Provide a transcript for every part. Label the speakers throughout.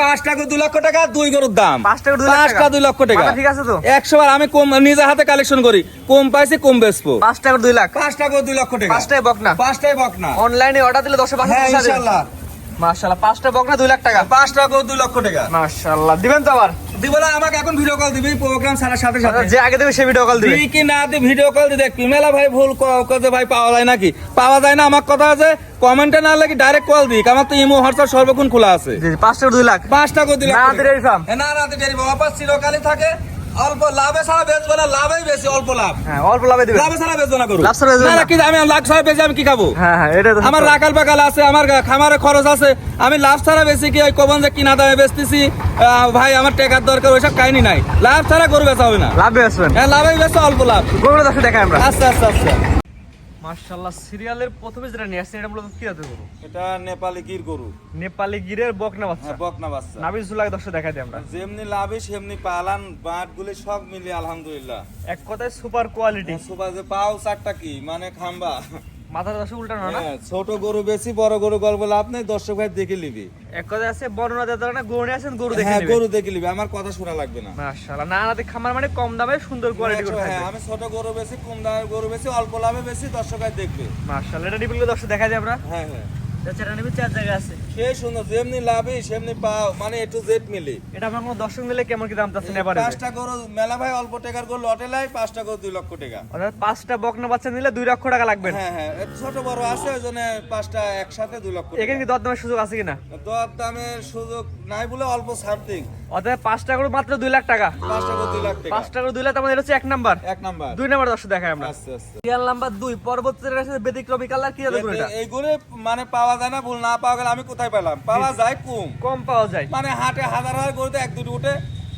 Speaker 1: পাঁচ টাকা দুই লক্ষ টাকা দুই গরুর দাম।
Speaker 2: পাঁচ টাকা লাখ টাকা?
Speaker 1: দুই লক্ষ টাকা।
Speaker 2: ঠিক আছে তো?
Speaker 1: একশো বার আমি কম নিজে হাতে কালেকশন করি। কম পাইছি কম বেচবো।
Speaker 2: পাঁচ টাকা দুই লাখ।
Speaker 1: পাঁচ টাকা দুই লক্ষ টাকা।
Speaker 2: পাঁচটাই বকনা।
Speaker 1: পাঁচটাই বক না
Speaker 2: অনলাইনে অর্ডার দিলে দশে পাঁচশো
Speaker 1: হ্যাঁ ইনশাল্লাহ।
Speaker 2: মাশাল্লাহ পাঁচটা বকনা দুই লাখ টাকা।
Speaker 1: পাঁচ টাকা দুই লক্ষ টাকা।
Speaker 2: মাশাল্লাহ দিবেন তো আবার?
Speaker 1: দিব না আমাকে এখন ভিডিও কল দিবি প্রোগ্রাম সারার সাথে সাথে।
Speaker 2: যে আগে দেবে সে ভিডিও কল দিবি।
Speaker 1: কি না ভিডিও কল দেখবি? মেলা ভাই ভুল ভাই পাওয়া যায় নাকি? পাওয়া যায় না আমার কথা আছে কমেন্টে না লাগে ডাইরেক্ট কল দিক। আমার তো ইমো হোয়াটসঅ্যাপ সর্বক্ষণ খোলা আছে।
Speaker 2: পাঁচটা জি, পাঁচ দুই লাখ।
Speaker 1: পাঁচ টাকা দিলে
Speaker 2: না, হাতে dairy farm।
Speaker 1: না ডেরি বাবা চিরকালই থাকে। অল্প লাভে ছাড়া বেচবো না লাভেই বেশি অল্প লাভ।
Speaker 2: হ্যাঁ অল্প লাভে দিবে
Speaker 1: লাভে ছাড়া বেচবো না করু
Speaker 2: লাভ ছাড়া
Speaker 1: না
Speaker 2: না।
Speaker 1: না, কি আমি লাখ ছাড়া বেচে আমি কি খাব?
Speaker 2: হ্যাঁ হ্যাঁ এটা
Speaker 1: আমার রাকাল পাকাল আছে আমার খামারে খরচ আছে। আমি লাভ ছাড়া বেশি কি ওই কবন যে কিনা দামে বেচতেছি ভাই আমার টাকার দরকার ওইসব কাহিনী নাই। লাভ ছাড়া গরু বেচা হবে না।
Speaker 2: লাভ আসবেন
Speaker 1: হ্যাঁ লাভেই বেচে অল্প লাভ।
Speaker 2: গরু দেখে দেখাই আমরা।
Speaker 1: আচ্ছা আচ্ছা আচ্ছা।
Speaker 2: সিরিয়ালের প্রথমে যেটা নিয়ে আসছেন এটা মূলত কি জাতের গরু?
Speaker 1: এটা নেপালি গির গরু।
Speaker 2: নেপালি গিরের বকনা বাচ্চা।
Speaker 1: হ্যাঁ বকনা বাচ্চা।
Speaker 2: সুলাকে দর্শক দেখাই দিই আমরা।
Speaker 1: যেমনি লাভে সেমনি পালান বাট গুলি সব মিলিয়ে আলহামদুলিল্লাহ।
Speaker 2: এক কথায় সুপার কোয়ালিটি।
Speaker 1: সুপার যে পাও চারটা কি মানে খাম্বা।
Speaker 2: মাথার দশে উল্টানো না
Speaker 1: হ্যাঁ, ছোট গরু বেশি বড় গরু গল্প লাভ নেই দর্শক ভাই দেখে নিবি।
Speaker 2: এক কথা আছে বর্ণনা দেওয়ার না গরু গরু দেখে
Speaker 1: হ্যাঁ গরু দেখে নিবি আমার কথা শোনা লাগবে না।
Speaker 2: মাশাআল্লাহ না খামার মানে কম দামে সুন্দর কোয়ালিটি করে
Speaker 1: হ্যাঁ আমি ছোট গরু বেশি কম দামে গরু বেশি অল্প লাভে বেশি দর্শক ভাই দেখবে।
Speaker 2: মাশাআল্লাহ এটা দশে দেখা যায় আমরা।
Speaker 1: হ্যাঁ হ্যাঁ।
Speaker 2: চারটা নিবি চার জায়গা আছে।
Speaker 1: সে সুন্দর যেমনি সেমনি পাও মানে একটু জেট মিলি।
Speaker 2: এটা আপনার কোনো দর্শক নিলে কেমন কি দাম চাচ্ছেন এবারে?
Speaker 1: পাঁচটা গরু মেলা ভাই অল্প টাকার গরু লটে লাই পাঁচটা গরু দুই লক্ষ টাকা।
Speaker 2: অর্থাৎ পাঁচটা বকনা বাচ্চা নিলে দুই লক্ষ টাকা লাগবে
Speaker 1: হ্যাঁ হ্যাঁ ছোট বড় আছে ওই জন্য পাঁচটা একসাথে দুই লক্ষ
Speaker 2: এখানে কি দর দামের সুযোগ আছে কিনা?
Speaker 1: দর দামের সুযোগ নাই বলে অল্প দিক
Speaker 2: অর্থাৎ পাঁচটা করে মাত্র দুই লাখ টাকা।
Speaker 1: পাঁচটা গরু দুই লাখ টাকা।
Speaker 2: পাঁচটা করে দুই লাখ তার মানে এটা হচ্ছে এক নাম্বার।
Speaker 1: এক নাম্বার।
Speaker 2: দুই নাম্বার দর্শক দেখায় আমরা।
Speaker 1: আচ্ছা আচ্ছা
Speaker 2: রিয়াল নাম্বার দুই পরবর্তীতে আছে ব্যতিক্রমী কালার কি এটা
Speaker 1: এইগুলো মানে পাওয়া যায় না ভুল না পাওয়া গেলে আমি কোথায় পেলাম? পাওয়া যায় কম।
Speaker 2: কম পাওয়া যায়।
Speaker 1: মানে হাটে হাজার হাজার গরুতে এক দুটো উঠে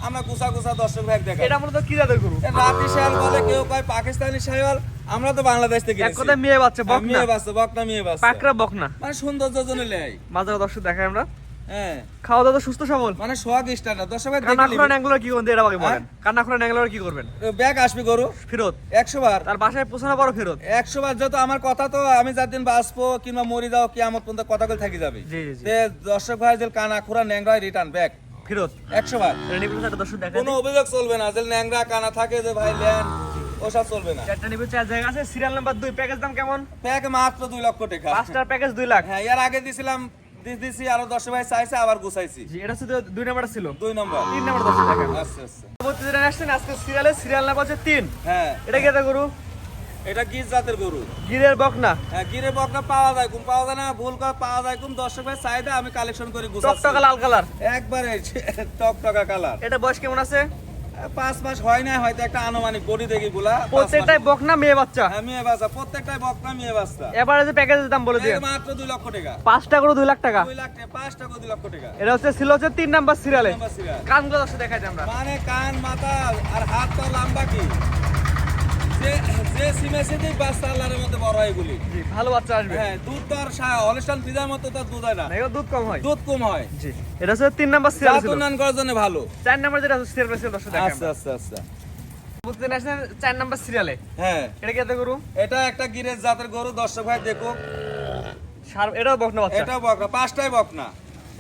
Speaker 1: আমরা গুছা গুছা দর্শক ভাই দেখা
Speaker 2: এটা মূলত কি জাতের গরু?
Speaker 1: রাতি বলে কেউ কয় পাকিস্তানি শাল আমরা তো বাংলাদেশ থেকে
Speaker 2: এক। কথায় মেয়ে বাচ্চা বকনা।
Speaker 1: মেয়ে বাচ্চা বকনা মেয়ে বাচ্চা।
Speaker 2: পাকরা বকনা।
Speaker 1: মানে সৌন্দর্যের জন্য লেয়
Speaker 2: মাঝে দর্শক দেখায় আমরা।
Speaker 1: হ্যাঁ।
Speaker 2: খাওয়া দাওয়া তো সুস্থ সবল।
Speaker 1: মানে সোহাগ স্ট্যান্ডার্ড। দর্শক
Speaker 2: কান্না খোলা ন্যাংগুলো কি করবেন এটা বলেন? কান্না খোলা ন্যাংগুলো কি করবেন?
Speaker 1: ব্যাগ আসবে গরু।
Speaker 2: ফেরত।
Speaker 1: একশো বার।
Speaker 2: তার বাসায় পৌঁছানো বড় ফেরত।
Speaker 1: একশো বার যত আমার কথা তো আমি যাদিন বাঁচবো কিংবা মরি যাও কি আমার পর্যন্ত কথা বলে থাকি যাবে। দর্শক ভাই যে কানা খুরা ন্যাংরা রিটার্ন ব্যাক
Speaker 2: ফেরত।
Speaker 1: একশো বার। কোনো অভিযোগ চলবে না যে ন্যাংরা কানা থাকে যে ভাই ল্যান ওসব চলবে না।
Speaker 2: চারটা নিবিল চার জায়গা আছে। সিরিয়াল নাম্বার দুই প্যাকেজ দাম কেমন?
Speaker 1: প্যাক মাত্র দুই লক্ষ টাকা।
Speaker 2: পাঁচটার প্যাকেজ দুই লাখ।
Speaker 1: হ্যাঁ এর আগে দিছিলাম দিছি আরও দশ ভাই চাইছে আবার গুছাইছি।
Speaker 2: এটা শুধু দুই নাম্বার ছিল।
Speaker 1: দুই নম্বর।
Speaker 2: তিন নাম্বার দর্শক দেখায়
Speaker 1: আচ্ছা আচ্ছা।
Speaker 2: পরবর্তী যেটা আসছেন আজকে সিরিয়ালে সিরিয়াল নাম্বার হচ্ছে তিন।
Speaker 1: হ্যাঁ।
Speaker 2: এটা কি গরু?
Speaker 1: এটা গির জাতের গরু।
Speaker 2: গিরের বকনা।
Speaker 1: হ্যাঁ গিরে বকনা পাওয়া যায় কোন পাওয়া যায় না ভুল করে পাওয়া যায় কোন দর্শক ভাই চাহিদা আমি কালেকশন করে গুছাচ্ছি।
Speaker 2: টকটকা লাল কালার।
Speaker 1: একবারে টকটকা কালার।
Speaker 2: এটা বয়স কেমন আছে?
Speaker 1: পাঁচ মাস হয় না হয়তো একটা আনুমানিক বডি দেখি গুলা। পাঁচ বক
Speaker 2: প্রত্যেকটাই বকনা মেয়ে বাচ্চা।
Speaker 1: হ্যাঁ মেয়ে বাচ্চা প্রত্যেকটাই বকনা মেয়ে বাচ্চা।
Speaker 2: এবারে যে প্যাকেজের দাম বলে দিয়ে
Speaker 1: মাত্র দুই লক্ষ টাকা।
Speaker 2: পাঁচটা করে দুই লাখ টাকা।
Speaker 1: দুই লাখ টাকা পাঁচ টাকা দুই লক্ষ টাকা।
Speaker 2: এটা হচ্ছে ছিল হচ্ছে তিন নাম্বার সিরিয়ালে
Speaker 1: কান সিরিয়াল।
Speaker 2: কানগুলো দর্শক দেখাই আমরা।
Speaker 1: মানে কান মাথা আর হাত তো লম্বা কি? যে যে সিমে সিমে বাচ্চা আল্লাহর মধ্যে বড় হয় এগুলি।
Speaker 2: জি ভালো বাচ্চা আসবে।
Speaker 1: হ্যাঁ দুধ তো আর অনুষ্ঠান ফিজার মতো তো দুধ হয় না।
Speaker 2: না, এগুলো দুধ কম হয়।
Speaker 1: দুধ কম হয়।
Speaker 2: জি এটা হচ্ছে তিন নাম্বার সিরিয়াল ছিল।
Speaker 1: উন্নয়ন করার জন্য ভালো।
Speaker 2: চার নাম্বার যেটা হচ্ছে সিরিয়াল ছিল দর্শক
Speaker 1: আচ্ছা আচ্ছা আচ্ছা।
Speaker 2: বুঝতে চার নাম্বার সিরিয়ালে
Speaker 1: হ্যাঁ।
Speaker 2: এটা গরু?
Speaker 1: এটা একটা গিরের জাতের গরু দর্শক ভাই
Speaker 2: এটাও বকনা বাচ্চা।
Speaker 1: এটাও বকনা পাঁচটাই বকনা।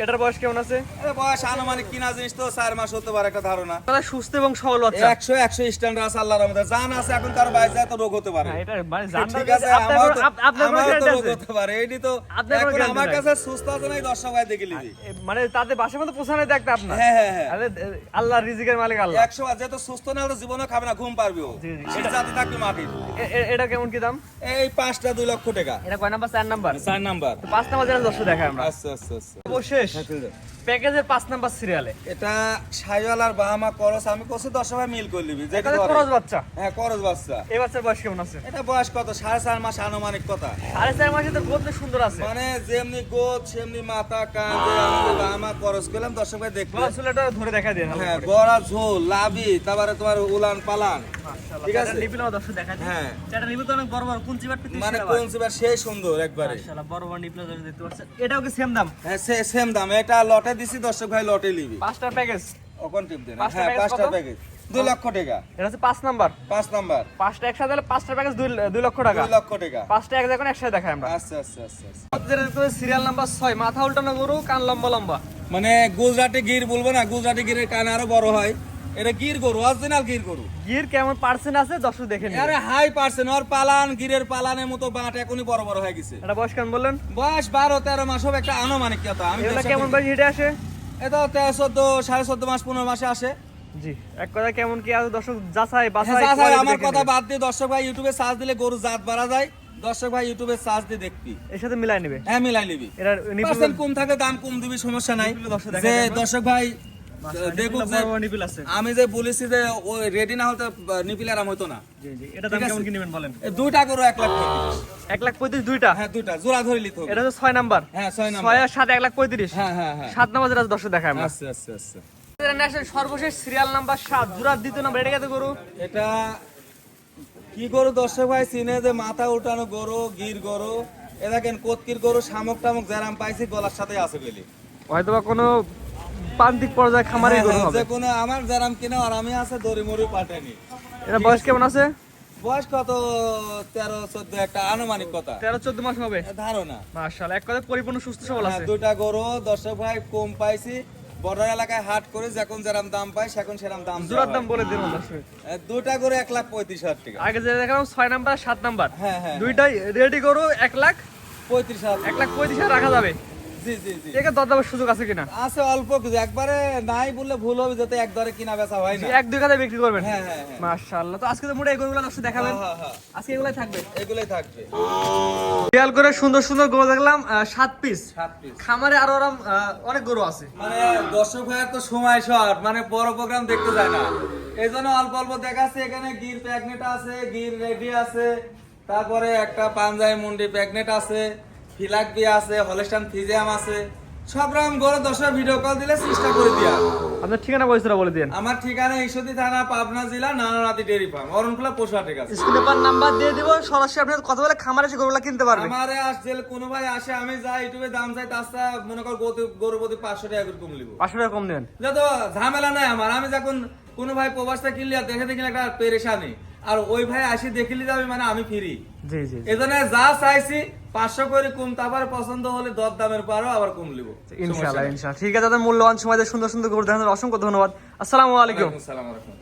Speaker 2: এটার বয়স কেমন আছে?
Speaker 1: এটা বয়স আনুমানিক কিনা জিনিস তো চার মাস হতে পারে একটা ধারণা।
Speaker 2: তাহলে সুস্থ এবং সবল বাচ্চা।
Speaker 1: একশো একশো স্ট্যান্ডার্ড আছে আল্লাহর মধ্যে জান আছে এখন কারও বাইরে যায় তো রোগ হতে পারে।
Speaker 2: হ্যাঁ, এটা মানে
Speaker 1: ঠিক আছে তো-
Speaker 2: আপনার কোনো
Speaker 1: রোগ হতে পারে। এটি তো এখন আমার কাছে সুস্থ আছে নাই দর্শক ভাই দেখে
Speaker 2: মানে তাদের বাসার মধ্যে পোষানো দেখতে আপনার।
Speaker 1: হ্যাঁ হ্যাঁ হ্যাঁ।
Speaker 2: আল্লাহ রিজিকের মালিক আল্লাহ।
Speaker 1: একশো বার যেহেতু সুস্থ না হলে জীবনে খাবে না ঘুম পারবে ও।
Speaker 2: জি।
Speaker 1: জাতি থাকবে মাটির।
Speaker 2: এটা কেমন কি দাম?
Speaker 1: এই পাঁচটা দুই লক্ষ টাকা।
Speaker 2: এটা কয় নাম্বার? চার নাম্বার?
Speaker 1: চার নাম্বার।
Speaker 2: পাঁচ নাম্বার যেটা দর্শক দেখায় আমরা।
Speaker 1: আচ্ছা আচ্ছা আচ্ছা।
Speaker 2: অবশেষ 开车的。প্যাকেজের পাঁচ নাম্বার সিরিয়ালে
Speaker 1: এটা আর বাহামা করস আমি দশ মিল করে নিবি যেটা।
Speaker 2: খরচ বাচ্চা।
Speaker 1: হ্যাঁ করস বাচ্চা।
Speaker 2: এই বাচ্চার বয়স কেমন আছে?
Speaker 1: এটা বয়স কত? সাড়ে চার মাস আনুমানিক কথা।
Speaker 2: সাড়ে চার মাসে তো গোদ সুন্দর আছে।
Speaker 1: মানে যেমনি গোদ সেমনি মাথা কান যে বাহামা করস করলাম দর্শক ভাই দেখবে
Speaker 2: গলা চুলাটা ধরে দেখা
Speaker 1: হ্যাঁ গড়া ঝোল লাভি তারপরে তোমার উলান পালান। ঠিক আছে।
Speaker 2: দর্শক দেখা
Speaker 1: হ্যাঁ।
Speaker 2: এটা নিপিল তো অনেক বড় বড় কুঞ্চি বাট
Speaker 1: মানে কোন সিবার সেই সুন্দর একবারে।
Speaker 2: মাশাআল্লাহ বড় বড় নিপিল দেখতে পাচ্ছেন। এটাও কি সেম দাম?
Speaker 1: হ্যাঁ সেম দাম। এটা লটে দিছি দর্শক ভাই লটে নিবি।
Speaker 2: পাঁচটা প্যাকেজ
Speaker 1: অকন টিপ দেন। হ্যাঁ পাঁচটা প্যাকেজ দুই লক্ষ টাকা।
Speaker 2: এটা হচ্ছে পাঁচ নাম্বার।
Speaker 1: পাঁচ নাম্বার।
Speaker 2: পাঁচটা একসাথে হলে পাঁচটা প্যাকেজ দুই দুই লক্ষ টাকা।
Speaker 1: দুই লক্ষ টাকা।
Speaker 2: পাঁচটা এক জায়গায় একসাথে দেখাই আমরা।
Speaker 1: আচ্ছা আচ্ছা আচ্ছা আচ্ছা।
Speaker 2: সিরিয়াল নাম্বার ছয়। মাথা উল্টানো গরু কান লম্বা লম্বা।
Speaker 1: মানে গুজরাটি গির বলব না গুজরাটি গিরের কান আরও বড় হয়। এটা গির গরু অরিজিনাল গির গরু।
Speaker 2: গির কেমন পার্সেন্ট আছে? দর্শক দেখে নিন।
Speaker 1: আরে হাই পার্সেন্ট ওর পালান গিরের পালানের মতো বাঁট এখনই বড় বড় হয়ে গেছে।
Speaker 2: এটা বয়স কেমন বললেন?
Speaker 1: বয়স বারো তেরো মাস হবে একটা আনুমানিক কথা আমি দেড়শো
Speaker 2: কেমন বয়স? হেঁটে আসে?
Speaker 1: এটা তেরো চোদ্দ সাড়ে চোদ্দ মাস পনেরো মাসে আসে।
Speaker 2: জি এক কথা কেমন কি আছে? দর্শক যাচাই
Speaker 1: হ্যাঁ,
Speaker 2: বাছাই
Speaker 1: যা স্যার,
Speaker 2: quality
Speaker 1: আমার কথা বাদ দিয়ে দর্শক ভাই ইউটিউবে সার্চ দিলে গরু জাত বাড়া যায়। দর্শক ভাই ইউটিউবে সার্চ দিয়ে দেখবি।
Speaker 2: এর সাথে মিলাই নেবে।
Speaker 1: হ্যাঁ মিলাই নিবি।
Speaker 2: নিপুল
Speaker 1: পার্সেন্ট কম থাকে দাম কম দিবি সমস্যা নাই। যে দর্শক ভাই দেখুক যে আমি যে বলেছি যে ওই রেডি না হতে নিপিল আরাম হতো না।
Speaker 2: জি জি এটা দাম কেমন কি নেবেন বলেন?
Speaker 1: দুইটা লাখ
Speaker 2: লাখ পঁয়ত্রিশ দুইটা?
Speaker 1: হ্যাঁ দুইটা। জোড়া ধরে লিতে হবে।
Speaker 2: এটা ছয় নাম্বার।
Speaker 1: হ্যাঁ ছয় নাম্বার।
Speaker 2: আর লাখ পঁয়ত্রিশ।
Speaker 1: হ্যাঁ হ্যাঁ হ্যাঁ।
Speaker 2: সাত নাম্বার যেটা দেখায় আমরা।
Speaker 1: আচ্ছা আচ্ছা আচ্ছা।
Speaker 2: ন্যাশনাল সর্বশেষ সিরিয়াল নাম্বার সাত। জোড়ার দ্বিতীয় নাম্বার এটা কত গরু?
Speaker 1: এটা কি গরু দর্শক ভাই? চিনে যে মাথা উঠানো গরু গির গরু। এ দেখেন কতকির গরু শামুক টামুক যারাম পাইছি গলার সাথে আছে বলি।
Speaker 2: হয়তো বা কোনো প্রান্তিক পর্যায়ে খামারে
Speaker 1: হ্যাঁ,
Speaker 2: গরু
Speaker 1: হ্যাঁ,
Speaker 2: হবে।
Speaker 1: যে কোনো আমার যারাম কিনে আর আমি আছে দড়ি মরি পাঠানি
Speaker 2: এটা বয়স কেমন আছে?
Speaker 1: বয়স কত? তেরো চোদ্দ একটা আনুমানিক কথা।
Speaker 2: তেরো চোদ্দ মাস হবে?
Speaker 1: ধারণা।
Speaker 2: মার্শাল এক কথায় পরিপূর্ণ সুস্থ সবল
Speaker 1: হ্যাঁ,
Speaker 2: আছে।
Speaker 1: দুইটা গরু দর্শক ভাই কম পাইছি। বর্ডার এলাকায় হাট করে যখন যেরাম দাম পাই সেখন সেরাম দাম
Speaker 2: জোড়ার দাম বলে দিন।
Speaker 1: দুইটা গরু এক লাখ পঁয়ত্রিশ হাজার টাকা।
Speaker 2: আগে যে দেখালাম ছয় নাম্বার সাত নাম্বার।
Speaker 1: হ্যাঁ হ্যাঁ
Speaker 2: দুইটাই রেডি গরু এক লাখ
Speaker 1: পঁয়ত্রিশ হাজার।
Speaker 2: এক লাখ পঁয়ত্রিশ হাজার রাখা যাবে।
Speaker 1: জি জি জি।
Speaker 2: একে দরদামের সুযোগ আছে কিনা?
Speaker 1: আছে অল্প কিছু। একবারে নাই বললে ভুল হবে যাতে এক দরে কিনা বেচা হয় না।
Speaker 2: এক দুই কাজে বিক্রি করবেন?
Speaker 1: হ্যাঁ হ্যাঁ হ্যাঁ।
Speaker 2: তো আজকে তো মোটে এই দর্শক দেখাবেন।
Speaker 1: হ্যাঁ, হ্যাঁ,
Speaker 2: আজকে এগুলাই থাকবে?
Speaker 1: এগুলোই থাকবে।
Speaker 2: খেয়াল করে সুন্দর সুন্দর গরু দেখলাম আহ, সাত পিস।
Speaker 1: সাত পিস।
Speaker 2: খামারে আরও আরাম আহ, অনেক গরু আছে।
Speaker 1: মানে দর্শক ভাইয়ের তো সময় শর্ট মানে বড় প্রোগ্রাম দেখতে যায় না। এই জন্য অল্প অল্প দেখাচ্ছে। এখানে গির প্যাগনেট আছে গির রেডি আছে। তারপরে একটা পাঞ্জাবি মুন্ডি প্যাগনেট আছে। ফিলাকবি আছে হলেস্টান ফিজিয়াম আছে। সব রকম গরু দর্শক ভিডিও কল দিলে চেষ্টা করে দিয়া।
Speaker 2: আপনার ঠিকানা পয়সাটা বলে দিন
Speaker 1: আমার ঠিকানা ঈশ্বরদী থানা পাবনা জেলা নানানাতি ডেরি ফার্ম অরণখোলা পশু হাটের কাছে।
Speaker 2: স্ক্রিনে পার নাম্বার দিয়ে দিব সরাসরি আপনি কথা বলে খামারে এসে গরুগুলো কিনতে পারবেন
Speaker 1: আমারে আসছে কোনো ভাই আসে আমি যাই ইউটিউবে দাম চাই তাছাড়া মনে কর গরু- গরুর প্রতি পাঁচশো টাকা করে কম লিবো
Speaker 2: পাঁচশো টাকা কম নেবেন
Speaker 1: তো ঝামেলা নাই আমার আমি যখন কোনো ভাই প্রবাসটা কিনলে আর দেখে দেখিলে একটা পেরেশানি। আর ওই ভাই আসি দেখিলি যাবে মানে আমি ফিরি।
Speaker 2: জি জি
Speaker 1: এজন্য যা চাইছি পাঁচশো করে কম তারপরে পছন্দ হলে দর দামের পরও আবার কম লিব।
Speaker 2: ইনশাআল্লাহ ইনশাআল্লাহ। ঠিক আছে দাদা মূল্যবান সময় সুন্দর সুন্দর ঘুরতে দেখানোর অসংখ্য ধন্যবাদ। আসসালামু আলাইকুম।
Speaker 1: সালাম রহমতুল্লাহ।